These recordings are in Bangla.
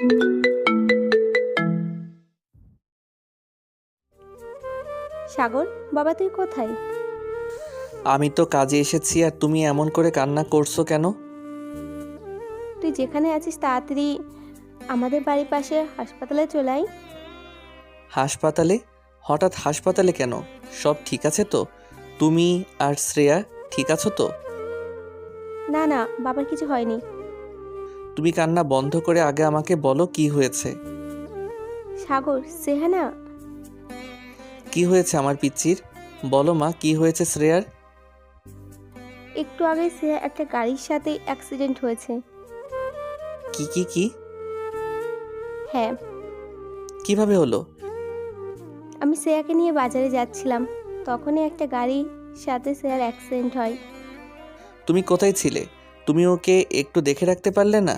সাগর বাবা তুই কোথায়? আমি তো কাজে এসেছি আর তুমি এমন করে কান্না করছ কেন? তুই যেখানে আছিস তাড়াতাড়ি আমাদের বাড়ির পাশে হাসপাতালে চলে আয়। হাসপাতালে? হঠাৎ হাসপাতালে কেন? সব ঠিক আছে তো? তুমি আর শ্রেয়া ঠিক আছো তো? না না বাবার কিছু হয়নি। তুমি কান্না বন্ধ করে আগে আমাকে বলো কি হয়েছে। সাগর সেহানা কি হয়েছে আমার পিচ্চির? বলো মা কি হয়েছে শ্রেয়ার? একটু আগে সে একটা গাড়ির সাথে অ্যাক্সিডেন্ট হয়েছে। কি কি কি? হ্যাঁ। কীভাবে হলো? আমি শ্রেয়াকে নিয়ে বাজারে যাচ্ছিলাম। তখনই একটা গাড়ির সাথে শ্রেয়ার অ্যাক্সিডেন্ট হয়। তুমি কোথায় ছিলে? তুমি ওকে একটু দেখে রাখতে পারলে না?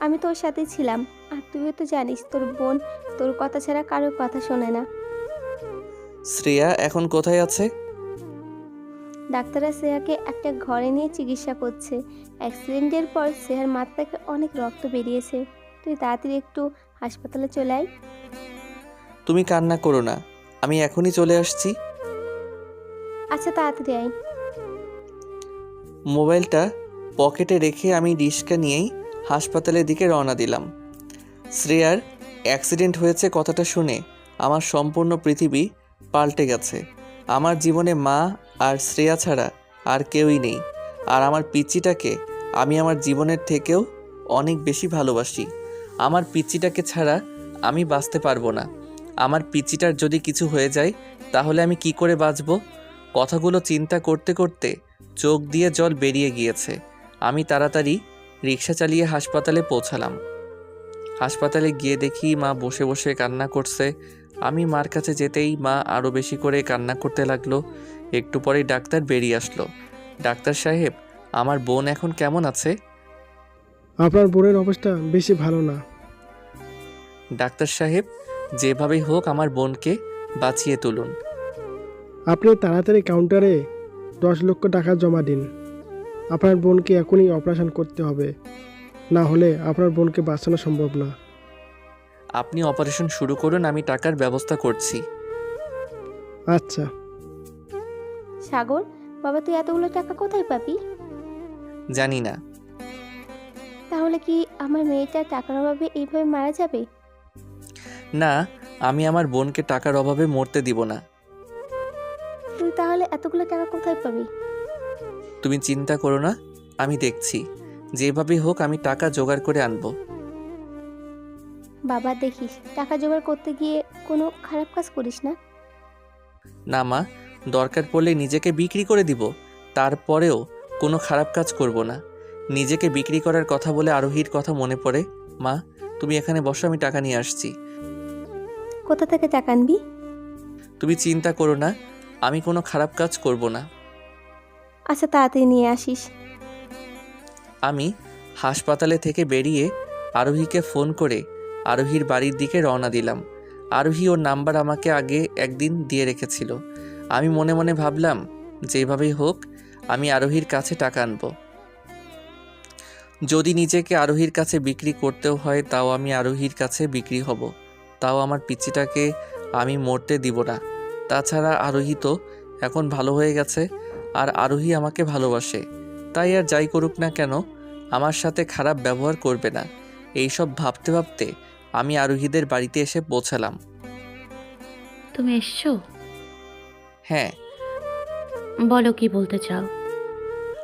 আমি তোর সাথে ছিলাম আর তুইও তো জানিস তোর বোন তোর কথা ছাড়া কারোর কথা শোনে না। শ্রেয়া এখন কোথায় আছে? ডাক্তাররা শ্রেয়াকে একটা ঘরে নিয়ে চিকিৎসা করছে। অ্যাক্সিডেন্টের পর শ্রেয়ার মাথাকে অনেক রক্ত বেরিয়েছে। তুই তাড়াতাড়ি একটু হাসপাতালে চলে আয়। তুমি কান্না করো না আমি এখনই চলে আসছি। আচ্ছা তাড়াতাড়ি আয়। মোবাইলটা পকেটে রেখে আমি রিক্সা নিয়েই হাসপাতালের দিকে রওনা দিলাম। শ্রেয়ার অ্যাক্সিডেন্ট হয়েছে কথাটা শুনে আমার সম্পূর্ণ পৃথিবী পাল্টে গেছে। আমার জীবনে মা আর শ্রেয়া ছাড়া আর কেউই নেই। আর আমার পিচ্চিটাকে আমি আমার জীবনের থেকেও অনেক বেশি ভালোবাসি। আমার পিচ্চিটাকে ছাড়া আমি বাঁচতে পারব না। আমার পিচ্চিটার যদি কিছু হয়ে যায়, তাহলে আমি কি করে বাঁচব? কথাগুলো চিন্তা করতে করতে চোখ দিয়ে জল বেরিয়ে গিয়েছে। আমি তাড়াতাড়ি রিক্সা চালিয়ে হাসপাতালে পৌঁছালাম। হাসপাতালে গিয়ে দেখি মা বসে বসে কান্না করছে। আমি মার কাছে যেতেই মা আরও বেশি করে কান্না করতে লাগল। একটু পরেই ডাক্তার বেরিয়ে আসলো। ডাক্তার সাহেব আমার বোন এখন কেমন আছে? আপনার বোনের অবস্থা বেশি ভালো না। ডাক্তার সাহেব যেভাবেই হোক আমার বোনকে বাঁচিয়ে তুলুন। আপনি তাড়াতাড়ি কাউন্টারে দশ লক্ষ টাকা জমা দিন। আপনার বোনকে এখনই অপারেশন করতে হবে। না হলে আপনার বোনকে বাঁচানো সম্ভব না। আপনি অপারেশন শুরু করুন আমি টাকার ব্যবস্থা করছি। আচ্ছা। সাগর বাবা তুই এতগুলো টাকা কোথায় পাবি? জানি না। তাহলে কি আমার মেয়েটা টাকার অভাবে এইভাবে মারা যাবে? না আমি আমার বোনকে টাকার অভাবে মরতে দিব না। তুই তাহলে এতগুলো টাকা কোথায় পাবি? তুমি চিন্তা করো না আমি দেখছি। যেভাবে হোক আমি টাকা জোগাড় করে আনব। বাবা দেখিস টাকা জোগাড় করতে গিয়ে কোনো খারাপ কাজ করিস না? না মা দরকার পড়লে নিজেকে বিক্রি করে দিব। তারপরেও কোনো খারাপ কাজ করব না। নিজেকে বিক্রি করার কথা বলে আরোহীর কথা মনে পড়ে। মা তুমি এখানে বসো আমি টাকা নিয়ে আসছি। কোথা থেকে টাকা আনবি? তুমি চিন্তা করো না আমি কোনো খারাপ কাজ করব না। আচ্ছা তাড়াতাড়ি নিয়ে আসিস। আমি হাসপাতালে থেকে বেরিয়ে আরোহীকে ফোন করে আরোহীর বাড়ির দিকে রওনা দিলাম। আরোহী ওর নাম্বার আমাকে আগে একদিন দিয়ে রেখেছিল। আমি মনে মনে ভাবলাম যেভাবেই হোক আমি আরোহীর কাছে টাকা আনব। যদি নিজেকে আরোহীর কাছে বিক্রি করতেও হয় তাও আমি আরোহীর কাছে বিক্রি হব। তাও আমার পিচ্চিটাকে আমি মরতে দিব না। তাছাড়া আরোহী তো এখন ভালো হয়ে গেছে আর আরোহী আমাকে ভালোবাসে। তাই আর যাই করুক না কেন আমার সাথে খারাপ ব্যবহার করবে না। এইসব ভাবতে ভাবতে আমি আরোহীদের বাড়িতে এসে পৌঁছালাম। তুমি এসছো? হ্যাঁ। বলো কি বলতে চাও।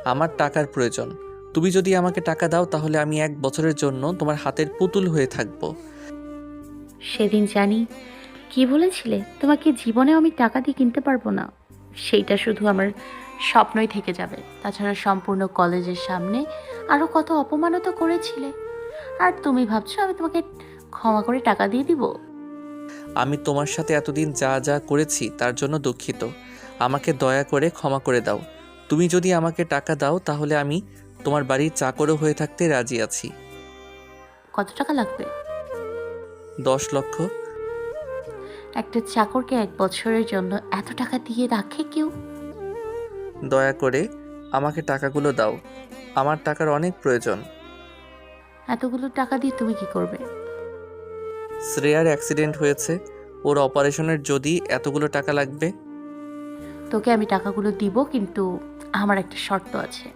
আমার টাকার প্রয়োজন। তুমি যদি আমাকে টাকা দাও তাহলে আমি এক বছরের জন্য তোমার হাতের পুতুল হয়ে থাকব। সেদিন জানি কি বলেছিলে? তোমাকে জীবনেও আমি টাকা দিয়ে কিনতে পারব না। সেইটা শুধু আমার স্বপ্নই থেকে যাবে। তাছাড়া সম্পূর্ণ কলেজের সামনে আরও কত অপমানও তো করেছিলে। আর তুমি ভাবছ আমি তোমাকে ক্ষমা করে টাকা দিয়ে দিব? আমি তোমার সাথে এতদিন যা যা করেছি তার জন্য দুঃখিত। আমাকে দয়া করে ক্ষমা করে দাও। তুমি যদি আমাকে টাকা দাও তাহলে আমি তোমার বাড়ির চাকরও হয়ে থাকতে রাজি আছি। কত টাকা লাগবে? দশ লক্ষ। একটা চাকরকে এক বছরের জন্য এত টাকা দিয়ে রাখে কেউ? দয়া করে আমাকে টাকাগুলো দাও। আমার টাকার অনেক প্রয়োজন। এতগুলো টাকা দিয়ে তুমি কি করবে? শ্রেয়ার অ্যাক্সিডেন্ট হয়েছে। ওর অপারেশনের যদি এতগুলো টাকা লাগবে? তোকে আমি টাকাগুলো দিব কিন্তু আমার একটা শর্ত আছে।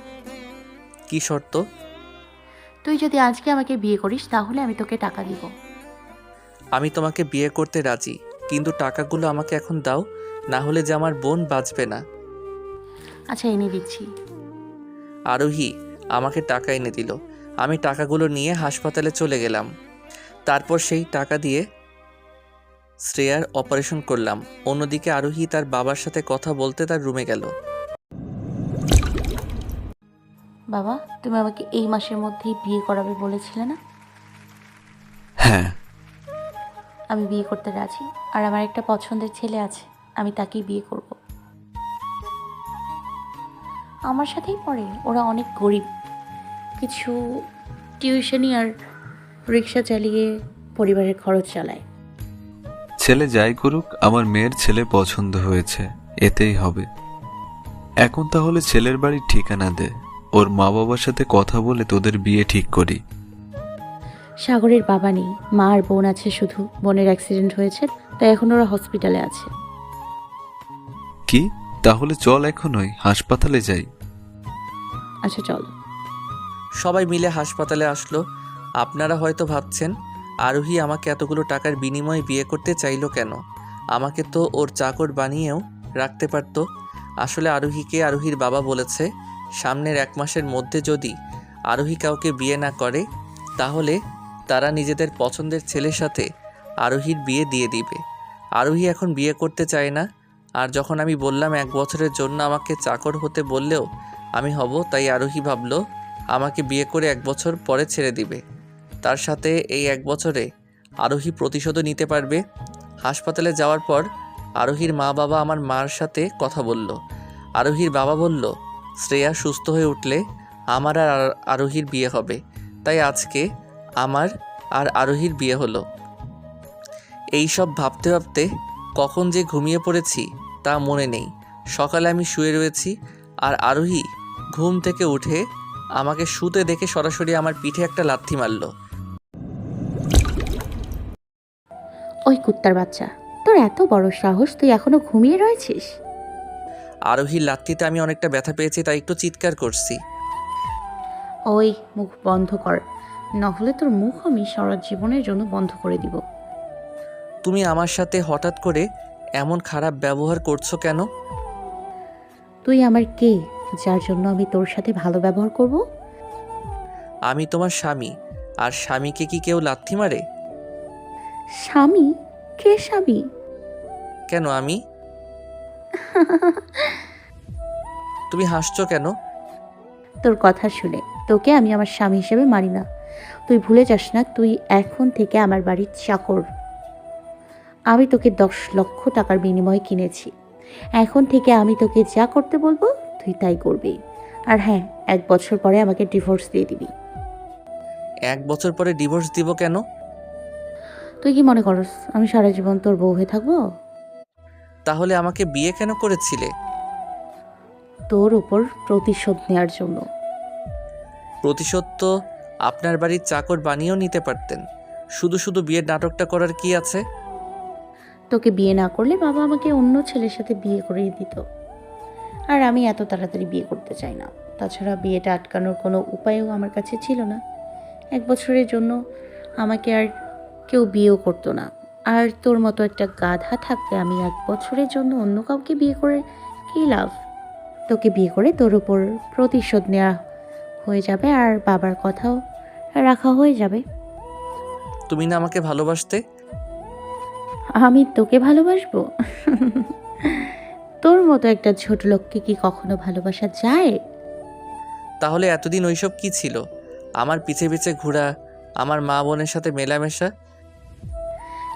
কি শর্ত? তুই যদি আজকে আমাকে বিয়ে করিস তাহলে আমি তোকে টাকা দিব। আমি তোমাকে বিয়ে করতে রাজি। কিন্তু টাকাগুলো আমাকে এখন দাও না হলে যে আমার বোন বাঁচবে না। আচ্ছা এনে দিচ্ছি। আরোহী আমাকে টাকা এনে দিল। আমি টাকাগুলো নিয়ে হাসপাতালে চলে গেলাম। তারপর সেই টাকা দিয়ে শ্রেয়ার অপারেশন করলাম। অন্যদিকে আরোহী তার বাবার সাথে কথা বলতে তার রুমে গেল। বাবা তুমি আমাকে এই মাসের মধ্যেই বিয়ে করাবে বলেছিলে না? হ্যাঁ আমি বিয়ে করতে রাজি। আর আমার একটা পছন্দের ছেলে আছে, আমি তাকেই বিয়ে করব। আমার সাথেই পড়ে, ওরা অনেক গরিব। কিছু টিউশনি আর রিক্সা চালিয়ে পরিবারের খরচ চালায়। ছেলে যাই করুক, আমার মেয়ের ছেলে পছন্দ হয়েছে, এতেই হবে। এখন তাহলে ছেলের বাড়ির ঠিকানা দে, ওর মা বাবার সাথে কথা বলে তোদের বিয়ে ঠিক করি। সাগরের বাবা নেই মা আর বোন আছে শুধু। বোনের অ্যাক্সিডেন্ট হয়েছে তাই এখন ওরা হসপিটালে আছে। কি? তাহলে চল এখনই হাসপাতালে যাই। আচ্ছা চল। সবাই মিলে হাসপাতালে আসলো। আপনারা হয়তো ভাবছেন আরোহী আমাকে এতগুলো টাকার বিনিময়ে বিয়ে করতে চাইলো কেন? আমাকে তো ওর চাকর বানিয়েও রাখতে পারতো। আসলে আরোহীকে আরোহীর বাবা বলেছে সামনের এক মাসের মধ্যে যদি আরোহী কাউকে বিয়ে না করে তাহলে তারা নিজেদের পছন্দের ছেলের সাথে আরোহীর বিয়ে দিয়ে দিবে। আরোহী এখন বিয়ে করতে চায় না। আর যখন আমি বললাম এক বছরের জন্য আমাকে চাকর হতে বললেও আমি হব, তাই আরোহী ভাবলো, আমাকে বিয়ে করে এক বছর পরে ছেড়ে দিবে। তার সাথে এই এক বছরে আরোহী প্রতিশোধও নিতে পারবে। হাসপাতালে যাওয়ার পর আরোহীর মা বাবা আমার মার সাথে কথা বলল। আরোহীর বাবা বলল, শ্রেয়া সুস্থ হয়ে উঠলে আমার আর আর- আরোহীর বিয়ে হবে। তাই আজকে আমার আর আরোহীর বিয়ে হলো। এই সব ভাবতে ভাবতে কখন যে ঘুমিয়ে পড়েছি তা মনে নেই। সকালে আমি শুয়ে রয়েছি আর আরোহী ঘুম থেকে উঠে আমাকে শুতে দেখে সরাসরি আমার পিঠে একটা লাথি মারলো। ওই কুত্তার বাচ্চা তোর এত বড় সাহস তুই এখনও ঘুমিয়ে রয়েছিস? আরোহীর লাথিতে আমি অনেকটা ব্যথা পেয়েছি তাই একটু চিৎকার করছি। ওই মুখ বন্ধ কর নাহলে তোর মুখ আমি সারা জীবনের জন্য বন্ধ করে দিব। তুমি আমার সাথে হঠাৎ করে এমন খারাপ ব্যবহার করছ কেন? তুই আমার কে যার জন্য আমি তোর সাথে ভালো ব্যবহার করব? আমি তোমার স্বামী আর স্বামীকে কি কেউ লাথি মারে? স্বামী? কে স্বামী? কেন আমি? তুমি হাসছো কেন? তোর কথা শুনে তোকে আমি আমার স্বামী হিসেবে মানি না। তুই ভুলে যাস না তুই এখন থেকে আমার বাড়ির চাকর। আমি তোকে দশ লক্ষ টাকার বিনিময়ে কিনেছি। এখন থেকে আমি তোকে যা করতে বলব তুই তাই করবি। আর হ্যাঁ এক বছর পরে আমাকে ডিভোর্স দিয়ে দিবি। এক বছর পরে ডিভোর্স দিব কেন? তুই কি মনে করস আমি সারা জীবন তোর বউ হয়ে থাকব? তাহলে আমাকে বিয়ে কেন করেছিলে? তোর উপর প্রতিশোধ নেওয়ার জন্য। প্রতিশোধ তো আপনার বাড়ির চাকর বানিয়েও নিতে পারতেন। শুধু শুধু বিয়ের নাটকটা করার কি আছে? তোকে বিয়ে না করলে বাবা আমাকে অন্য ছেলের সাথে বিয়ে করিয়ে দিত। আর আমি এত তাড়াতাড়ি বিয়ে করতে চাই না। তাছাড়া বিয়েটা আটকানোর কোনো উপায়ও আমার কাছে ছিল না। এক বছরের জন্য আমাকে আর কেউ বিয়েও করতো না। আর তোর মতো একটা গাধা থাকতে আমি এক বছরের জন্য অন্য কাউকে বিয়ে করে কী লাভ? তোকে বিয়ে করে তোর উপর প্রতিশোধ নেওয়া হয়ে যাবে আর বাবার কথাও রাখা হয়ে যাবে। তুমি না আমাকে ভালোবাসতে? আমি তোকে ভালোবাসবো? তোর মতো একটা ছোট লোককে কি কখনো ভালোবাসা যায়? তাহলে এতদিন ওইসব কি ছিল? আমার পিছে পিছে ঘোরা আমার মা বোনের সাথে মেলামেশা?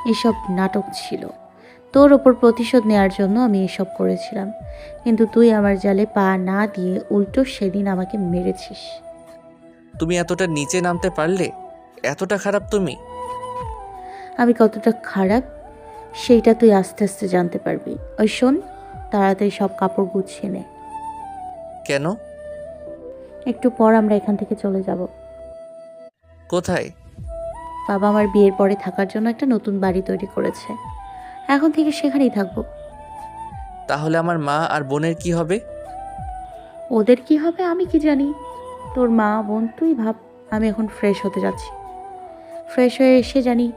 এসব নাটক ছিল। তোর ওপর প্রতিশোধ নেওয়ার জন্য আমি এসব করেছিলাম। কিন্তু তুই আমার জালে পা না দিয়ে উল্টো সেদিন আমাকে মেরেছিস। তুমি এতটা নিচে নামতে পারলে? এতটা খারাপ তুমি? আমি কতটা খারাপ সেইটা তুই আস্তে আস্তে জানতে পারবি। ওই শোন তাড়াতাড়ি সব কাপড় গুছিয়ে নে। কেন? একটু পর আমরা এখান থেকে চলে যাব। কোথায়? বাবা আমার বিয়ের পরে থাকার জন্য একটা নতুন বাড়ি তৈরি করেছে। এখন থেকে সেখানেই থাকব। তাহলে আমার মা আর বোনের কি হবে? ওদের কি হবে আমি কি জানি। তোর মা বোন তুই ভাব আমি এখন ফ্রেশ হতে যাচ্ছি। ফ্রেশ হয়ে এসে জানি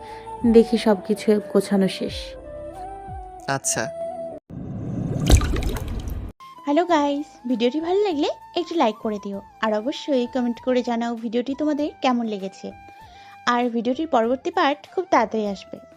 দেখি সব কিছু গোছানো শেষ। আচ্ছা। হ্যালো গাইস ভিডিওটি ভালো লাগলে একটু লাইক করে দিও। আর অবশ্যই কমেন্ট করে জানাও ভিডিওটি তোমাদের কেমন লেগেছে। আর ভিডিওটির পরবর্তী পার্ট খুব তাড়াতাড়ি আসবে।